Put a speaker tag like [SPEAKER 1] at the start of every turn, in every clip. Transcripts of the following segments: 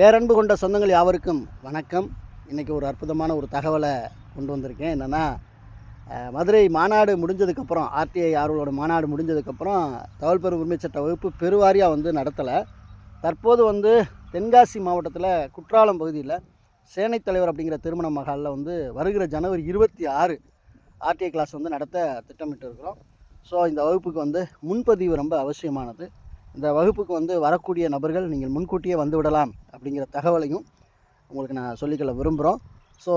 [SPEAKER 1] பேரன்பு கொண்ட சொந்தங்கள் யாவருக்கும் வணக்கம். இன்றைக்கி ஒரு அற்புதமான ஒரு தகவலை கொண்டு வந்திருக்கேன். என்னென்னா மதுரை மாநாடு முடிஞ்சதுக்கப்புறம் ஆர்டிஐ ஆர்வலோட மாநாடு முடிஞ்சதுக்கப்புறம் தகவல் பெறும் உரிமை சட்ட வகுப்பு பெருவாரியாக வந்து நடத்தலை. தற்போது வந்து தென்காசி மாவட்டத்தில் குற்றாலம் பகுதியில் சேனை தலைவர் அப்படிங்கிற திருமண மகாலில் வந்து வருகிற ஜனவரி இருபத்தி ஆறு ஆர்டிஐ கிளாஸ் வந்து நடத்த திட்டமிட்டு இருக்கிறோம் ஸோ இந்த வகுப்புக்கு வந்து முன்பதிவு ரொம்ப அவசியமானது. இந்த வகுப்புக்கு வந்து வரக்கூடிய நபர்கள் நீங்கள் முன்கூட்டியே வந்து விடலாம் அப்படிங்கிற தகவலையும் உங்களுக்கு நான் சொல்லிக்கொள்ள விரும்புகிறோம். ஸோ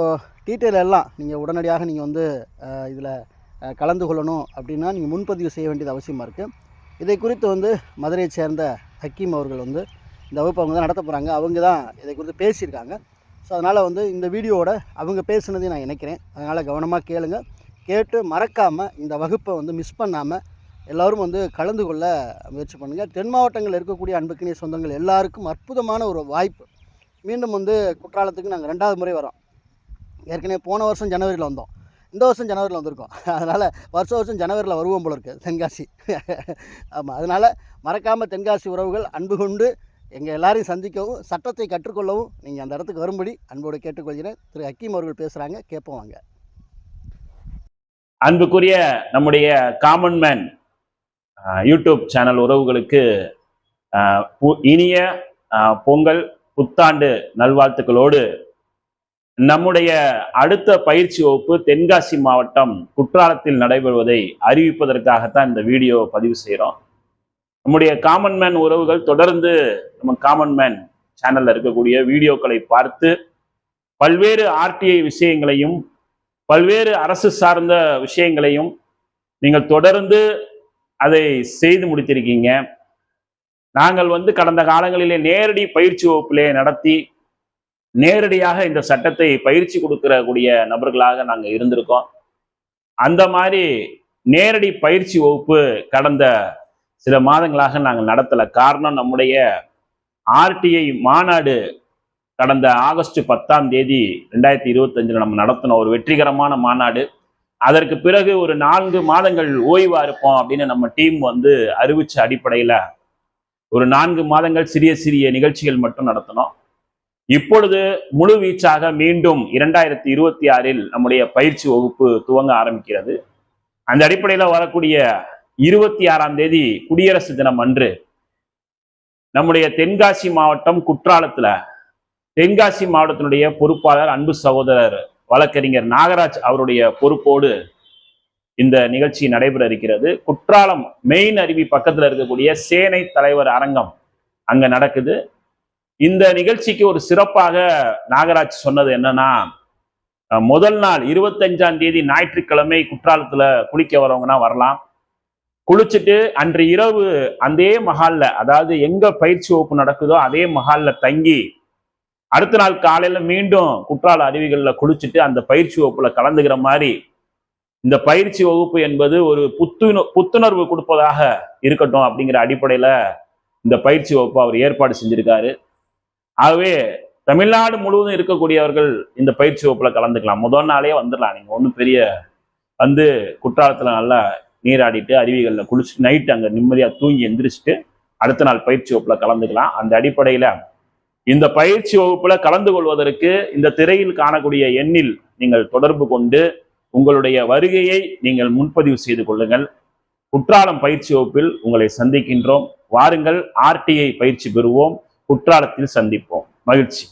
[SPEAKER 1] டீட்டெயில் எல்லாம் நீங்கள் உடனடியாக நீங்கள் வந்து இதில் கலந்து கொள்ளணும் அப்படின்னா நீங்கள் முன்பதிவு செய்ய வேண்டியது அவசியமாக இருக்குது. இதை குறித்து வந்து மதுரையைச் சேர்ந்த ஹக்கீம் அவர்கள் வந்து இந்த வகுப்பை அவங்க தான் நடத்த போகிறாங்க. அவங்க தான் இதை குறித்து பேசியிருக்காங்க. ஸோ அதனால் வந்து இந்த வீடியோவோட அவங்க பேசுனதையும் நான் நினைக்கிறேன் அதனால் கவனமாக கேளுங்கள் கேட்டு மறக்காமல் இந்த வகுப்பை வந்து மிஸ் பண்ணாமல் எல்லோரும் வந்து கலந்து கொள்ள முயற்சி பண்ணுங்கள் தென் மாவட்டங்களில் இருக்கக்கூடிய அன்புக்கினிய சொந்தங்கள் எல்லாருக்கும் அற்புதமான ஒரு வாய்ப்பு. மீண்டும் வந்து குற்றாலத்துக்கு நாங்கள் ரெண்டாவது முறை வரோம் ஏற்கனவே போன வருஷம் ஜனவரியில் வந்தோம். இந்த வருஷம் ஜனவரியில் வந்திருக்கோம். அதனால் வருஷம் வருஷம் ஜனவரியில் வருவோம் போல இருக்குது தென்காசி. ஆமாம் அதனால் மறக்காமல் தென்காசி உறவுகள் அன்பு கொண்டு எங்கள் எல்லாரையும் சந்திக்கவும் சட்டத்தை கற்றுக்கொள்ளவும் நீங்கள் அந்த இடத்துக்கு வரும்படி அன்போடு கேட்டுக்கொள்கிறேன். திரு ஹக்கீம் அவர்கள் பேசுகிறாங்க கேட்போம் வாங்க.
[SPEAKER 2] அன்புக்குரிய நம்முடைய காமன் மேன் யூடியூப் சேனல் உறவுகளுக்கு பு- இனிய பொங்கல் புத்தாண்டு நல்வாழ்த்துக்களோடு நம்முடைய அடுத்த பயிற்சி வகுப்பு தென்காசி மாவட்டம் குற்றாலத்தில் நடைபெறுவதை அறிவிப்பதற்காகத்தான் இந்த வீடியோ பதிவு செய்கிறோம் நம்முடைய காமன் மேன் உறவுகள் தொடர்ந்து நம்ம காமன் மேன் சேனல்ல இருக்கக்கூடிய வீடியோக்களை பார்த்து பல்வேறு ஆர்டிஐ விஷயங்களையும் பல்வேறு அரசு சார்ந்த விஷயங்களையும் நீங்கள் தொடர்ந்து அதை செய்து முடித்திருக்கீங்க. நாங்கள் வந்து கடந்த காலங்களிலே நேரடி பயிற்சி வகுப்பிலே நடத்தி நேரடியாக இந்த சட்டத்தை பயிற்சி கொடுக்கக்கூடிய நபர்களாக நாங்கள் இருந்திருக்கோம். அந்த மாதிரி நேரடி பயிற்சி வகுப்பு கடந்த சில மாதங்களாக நாங்கள் நடத்தலை. காரணம் நம்முடைய ஆர்டிஐ மாநாடு கடந்த ஆகஸ்ட் பத்தாம் தேதி ரெண்டாயிரத்தி இருபத்தஞ்சில் நம்ம நடத்தின ஒரு வெற்றிகரமான மாநாடு. அதற்கு பிறகு ஒரு நான்கு மாதங்கள் ஓய்வா இருப்போம் அப்படின்னு நம்ம டீம் வந்து அறிவிச்ச அடிப்படையில் ஒரு நான்கு மாதங்கள் சிறிய சிறிய நிகழ்ச்சிகள் மட்டும் நடத்தினோம் இப்பொழுது முழு வீச்சாக மீண்டும் இரண்டாயிரத்தி இருபத்தி ஆறில் நம்முடைய பயிற்சி வகுப்பு துவங்க ஆரம்பிக்கிறது. அந்த அடிப்படையில் வரக்கூடிய இருபத்தி ஆறாம் தேதி குடியரசு தினம் அன்று நம்முடைய தென்காசி மாவட்டம் குற்றாலத்துல தென்காசி மாவட்டத்தினுடைய பொறுப்பாளர் அன்பு சகோதரர் வழக்கறிஞர் நாகராஜ் அவருடைய பொறுப்போடு இந்த நிகழ்ச்சி நடைபெற இருக்கிறது. குற்றாலம் மெயின் அருவி பக்கத்துல இருக்கக்கூடிய சேனை தலைவர் அரங்கம் அங்க நடக்குது. இந்த நிகழ்ச்சிக்கு ஒரு சிறப்பாக நாகராஜ் சொன்னது என்னன்னா முதல் நாள் இருபத்தஞ்சாம் தேதி ஞாயிற்றுக்கிழமை குற்றாலத்துல குளிக்க வரவங்கன்னா வரலாம். குளிச்சுட்டு அன்று இரவு அதே மஹால்ல அதாவது எங்க பயிற்சி வகுப்பு நடக்குதோ அதே மஹால்ல தங்கி அடுத்த நாள் காலையில மீண்டும் குற்றால அருவிகளில் குளிச்சுட்டு அந்த பயிற்சி வகுப்புல கலந்துக்கிற மாதிரி இந்த பயிற்சி வகுப்பு என்பது ஒரு புத்துண புத்துணர்வு கொடுப்பதாக இருக்கட்டும் அப்படிங்கிற அடிப்படையில இந்த பயிற்சி வகுப்பு அவர் ஏற்பாடு செஞ்சிருக்காரு. ஆகவே தமிழ்நாடு முழுவதும் இருக்கக்கூடியவர்கள் இந்த பயிற்சி வகுப்புல கலந்துக்கலாம். முதல் நாளே வந்துடலாம். நீங்க ஒன்றும் பெரிய வந்து குற்றாலத்துல நல்லா நீராடிட்டு அருவிகளில் குளிச்சுட்டு நைட்டு அங்கே நிம்மதியாக தூங்கி எந்திரிச்சிட்டு அடுத்த நாள் பயிற்சி வகுப்புல கலந்துக்கலாம். அந்த அடிப்படையில் இந்த பயிற்சி வகுப்புல கலந்து கொள்வதற்கு இந்த திரையில் காணக்கூடிய எண்ணில் நீங்கள் தொடர்பு கொண்டு உங்களுடைய வருகையை நீங்கள் முன்பதிவு செய்து கொள்ளுங்கள். குற்றாலம் பயிற்சி வகுப்பில் உங்களை சந்திக்கின்றோம். வாருங்கள் ஆர்டிஐ பயிற்சி பெறுவோம். குற்றாலத்தில் சந்திப்போம். மகிழ்ச்சி.